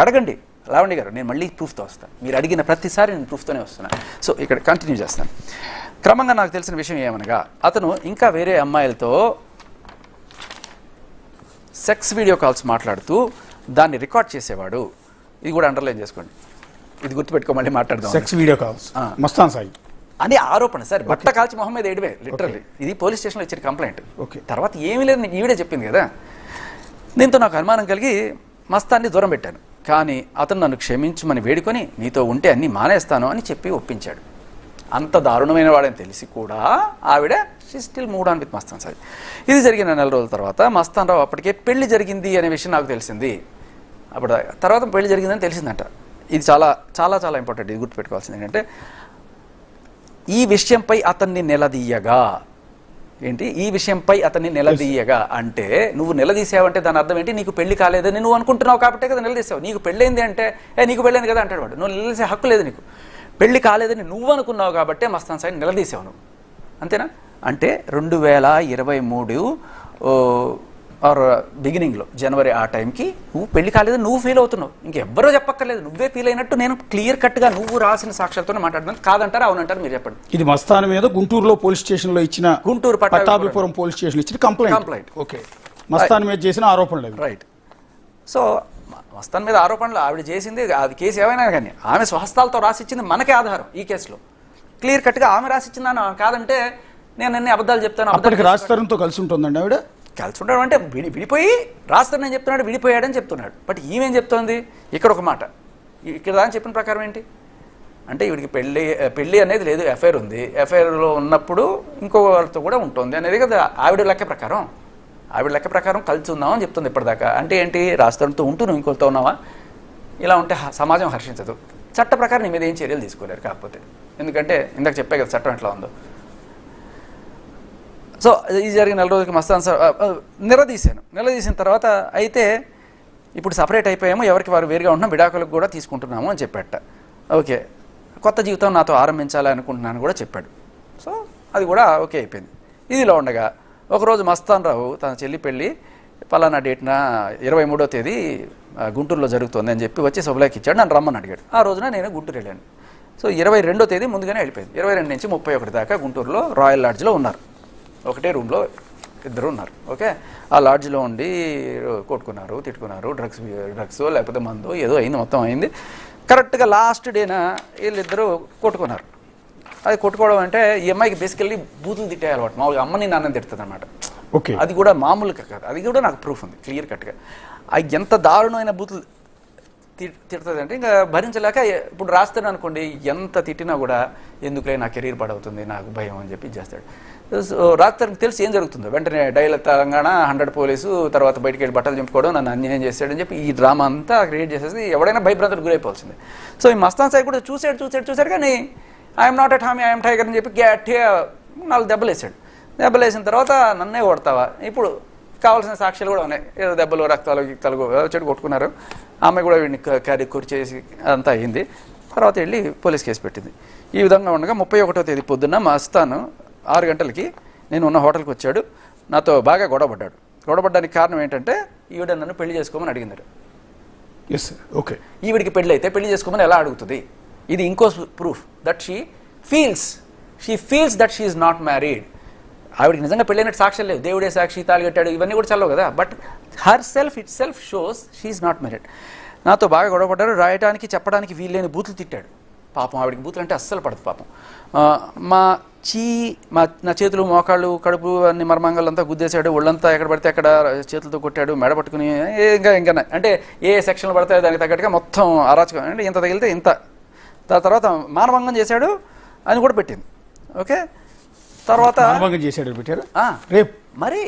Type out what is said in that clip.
అడగండి. లావణ్య గారు నేను మళ్ళీ ప్రూఫ్తో వస్తాను మీరు అడిగిన ప్రతిసారి నేను ప్రూఫ్తోనే వస్తున్నాను సో ఇక్కడ కంటిన్యూ చేస్తాను. క్రమంగా నాకు తెలిసిన విషయం ఏమనగా అతను ఇంకా వేరే అమ్మాయిలతో సెక్స్ వీడియో కాల్స్ మాట్లాడుతూ దాన్ని రికార్డ్ చేసేవాడు. ఇది కూడా అండర్లైన్ చేసుకోండి. ఇది గుర్తుపెట్టుకో మళ్ళీ మాట్లాడదాం. Sex video calls. Mastan Sai. అని ఆరోపణ సార్ బట్ట కాల్చి మొహం మీద ఏడివే లిటరల్లీ. ఇది పోలీస్ స్టేషన్లో ఇచ్చిన కంప్లైంట్. ఓకే. తర్వాత ఏమీ లేదు నీకు ఈవిడే చెప్పింది కదా. దీంతో నాకు అనుమానం కలిగి మస్తాన్ని దూరం పెట్టాను. కానీ అతను నన్ను క్షమించమని వేడుకొని నీతో ఉంటే అన్నీ మానేస్తాను అని చెప్పి ఒప్పించాడు. అంత దారుణమైన వాడని తెలిసి కూడా ఆవిడ she still moved on with Mastan Sai. ఇది జరిగిన నెల రోజుల తర్వాత మస్తాన్ రావు అప్పటికే పెళ్ళి జరిగింది అనే విషయం నాకు తెలిసింది. అప్పుడు తర్వాత పెళ్ళి జరిగిందని తెలిసిందంట. ఇది చాలా చాలా చాలా ఇంపార్టెంట్ ఇది గుర్తుపెట్టుకోవాల్సింది ఏంటంటే ఈ విషయంపై అతన్ని నిలదీయగా. ఏంటి? ఈ విషయంపై అతన్ని నిలదీయగా. అంటే నువ్వు నిలదీసావంటే దాని అర్థం ఏంటి? నీకు పెళ్ళి కాలేదని నువ్వు అనుకుంటున్నావు కాబట్టే కదా నిలదీసావు. నీకు పెళ్ళైంది అంటే ఏ నీకు పెళ్ళైంది కదా అంటాడు వాడు. నువ్వు నిలదీసే హక్కు లేదు నీకు. పెళ్ళి కాలేదని నువ్వు అనుకున్నావు కాబట్టే మస్తాన్ సాయి నిలదీసావు నువ్వు. అంతేనా? అంటే రెండు వేల ఇరవై మూడు ఆర్ బిగినింగ్లో జనవరి ఆ టైంకి నువ్వు పెళ్ళి కాలేదని నువ్వు ఫీల్ అవుతున్నావు. ఇంకెవ్వరో చెప్పక్కర్లేదు. నువ్వే ఫీల్ అయినట్టు నేను క్లియర్ కట్గా నువ్వు రాసిన సాక్ష్యాలతోనే మాట్లాడుతున్నాను. కాదంటారా అవునంటారు మీరు చెప్పండి. ఇది మస్తాన్ మీద గుంటూరులో పోలీస్ స్టేషన్లో ఇచ్చిన గుంటూరు పట్టాభిపురం. పోలీస్ స్టేషన్ ఇచ్చిన కంప్లైంట్. Complaint. ఓకే. మస్తాన్ మీద చేసిన ఆరోపణలు రైట్ సో మస్తాన్ మీద ఆరోపణలు ఆవిడ చేసింది అది కేసు ఏమైనా కానీ ఆమె స్వహస్తాలతో రాసిచ్చింది మనకే ఆధారం ఈ కేసులో. క్లియర్ కట్గా ఆమె రాసిచ్చిందని కాదంటే నేను అన్ని అబద్ధాలు చెప్తాను అప్పటికి రాజ్ తరుణ్తో కలిసి ఉంటుందండి ఆవిడ? కలిసి ఉండడం అంటే విడి విడిపోయి రాస్తాను నేను చెప్తున్నాడు విడిపోయాడని చెప్తున్నాడు. బట్ ఈమెం చెప్తోంది? ఇక్కడ ఒక మాట. ఇక్కడ దాని చెప్పిన ప్రకారం ఏంటి? అంటే ఈవిడికి పెళ్ళి పెళ్ళి అనేది లేదు ఎఫ్ఐఆర్ ఉంది. ఎఫ్ఐఆర్లో ఉన్నప్పుడు ఇంకో వాళ్ళతో కూడా ఉంటుంది అనేది కదా ఆవిడ లెక్క ప్రకారం. ఆవిడ లెక్క ప్రకారం కలిసి ఉందామని చెప్తుంది ఇప్పటిదాకా. అంటే ఏంటి? రాస్తాడుతో ఉంటూ నువ్వు ఇంకొకరితో ఉన్నావా? ఇలా ఉంటే సమాజం హర్షించదు. చట్ట ప్రకారం నీ మీద ఏం చర్యలు తీసుకోలేరు కాకపోతే. ఎందుకంటే ఇందాక చెప్పే కదా చట్టం ఎట్లా ఉందో. సో ఇది జరిగిన నెల రోజులకి మస్తాన్ సార్ నిలదీశాను. నిలదీసిన తర్వాత అయితే ఇప్పుడు సపరేట్ అయిపోయాము ఎవరికి వారు వేరుగా ఉంటున్నాం విడాకులకు కూడా తీసుకుంటున్నాము అని చెప్పాట. ఓకే కొత్త జీవితం నాతో ఆరంభించాలి అనుకుంటున్నాను కూడా చెప్పాడు. సో అది కూడా ఓకే అయిపోయింది. ఇదిలో ఉండగా ఒకరోజు మస్తాన్ రావు తన చెల్లి పెళ్ళి పలానా డేట్న ఇరవై మూడో తేదీ గుంటూరులో జరుగుతుంది అని చెప్పి వచ్చి సభలోకి ఇచ్చాడు నన్ను రమ్మని అడిగాడు. ఆ రోజున నేను గుంటూరు వెళ్ళాను. సో ఇరవై రెండో తేదీ ముందుగానే వెళ్ళిపోయింది. ఇరవై రెండు నుంచి ముప్పై ఒకటి దాకా గుంటూరులో రాయల్ లాడ్జ్లో ఉన్నారు. ఒకటే రూమ్లో ఇద్దరు ఉన్నారు ఓకే? ఆ లాడ్జ్లో ఉండి కొట్టుకున్నారు తిట్టుకున్నారు డ్రగ్స్ డ్రగ్స్ లేకపోతే మందు ఏదో అయింది మొత్తం అయింది. కరెక్ట్గా లాస్ట్ డేన వీళ్ళిద్దరూ కొట్టుకున్నారు. అది కొట్టుకోవడం అంటే ఈ అమ్మాయికి బేసికల్లీ బూతులు తిట్టే అలవాటు. మామూలుగా అమ్మని నాన్నని తిడుతుంది అనమాట ఓకే. అది కూడా మామూలుగా కాదు. అది కూడా నాకు ప్రూఫ్ ఉంది క్లియర్ కట్గా. ఎంత దారుణమైన బూతులు తిడుతుంది అంటే ఇంకా భరించలేక ఇప్పుడు రాస్తాను అనుకోండి ఎంత తిట్టినా కూడా ఎందుకులే నా కెరీర్ పడవుతుంది నాకు భయం అని చెప్పి చేస్తాడు సో రాత్రికి తెలిసి ఏం జరుగుతుందో? వెంటనే డైల తెలంగాణ హండ్రెడ్ పోలీసు తర్వాత బయటికి వెళ్ళి బట్టలు చింపుకోవడం నన్ను అన్యాయం చేశాడని చెప్పి ఈ డ్రామా అంతా క్రియేట్ చేసేసి ఎవడైనా భయభ్రాంతులకు గురైపోవాల్సిందే. సో ఈ మస్తాన్ సాయి కూడా చూసాడు చూసాడు చూసాడు కానీ I'm not at home I'm tiger అని చెప్పి గట్టిగా నాలుగు దెబ్బలు వేసాడు దెబ్బలు వేసిన తర్వాత నన్నే కొడతావా? ఇప్పుడు కావాల్సిన సాక్ష్యాలు కూడా ఉన్నాయి. ఏదో దెబ్బలు రక్తాలు గిక్తాలు చెడు కొట్టుకున్నారు. ఆమె కూడా వీడిని క్యారీ చేసి అంతా అయింది. తర్వాత వెళ్ళి పోలీస్ కేసు పెట్టింది. ఈ విధంగా ఉండగా ముప్పై ఒకటో తేదీ పొద్దున్న మా అస్తాను ఆరు గంటలకి నేను ఉన్న హోటల్కి వచ్చాడు. నాతో బాగా గొడవపడ్డాడు గొడవపడ్డానికి కారణం ఏంటంటే ఈవిడ నన్ను పెళ్ళి చేసుకోమని అడిగింది ఎస్ ఓకే ఈవిడికి పెళ్ళి అయితే పెళ్ళి చేసుకోమని ఎలా అడుగుతుంది? ఇది ఇంకో proof. That she feels she feels that she is not married ఆవిడకి నిజంగా పెళ్ళైనట్టు సాక్ష్యం లేవు. దేవుడే సాక్షి తాళి కట్టాడు ఇవన్నీ కూడా చల్లవు కదా. But herself itself shows she not married నాతో బాగా గొడవపడ్డారు. రాయటానికి చెప్పడానికి వీల్లేని బూతులు తిట్టాడు. పాపం ఆవిడకి బూతులు అంటే అస్సలు పడదు పాపం. మా చీ మా నా చేతులు మోకాళ్ళు కడుపు అన్ని మర్మాంగాలంతా గుద్దేశాడు. ఒళ్ళంతా ఎక్కడ పడితే అక్కడ చేతులతో కొట్టాడు. మెడ పట్టుకుని ఇంకా ఇంకా అంటే ఏ సెక్షన్లు పడతాయో దానికి తగ్గట్టుగా మొత్తం అరాచకం. అంటే ఇంత తగిలితే ఇంత. దాని తర్వాత మానభంగం చేశాడు అని కూడా పెట్టింది. ఓకే? తర్వాత చేశాడు పెట్టారు రేపు. మరి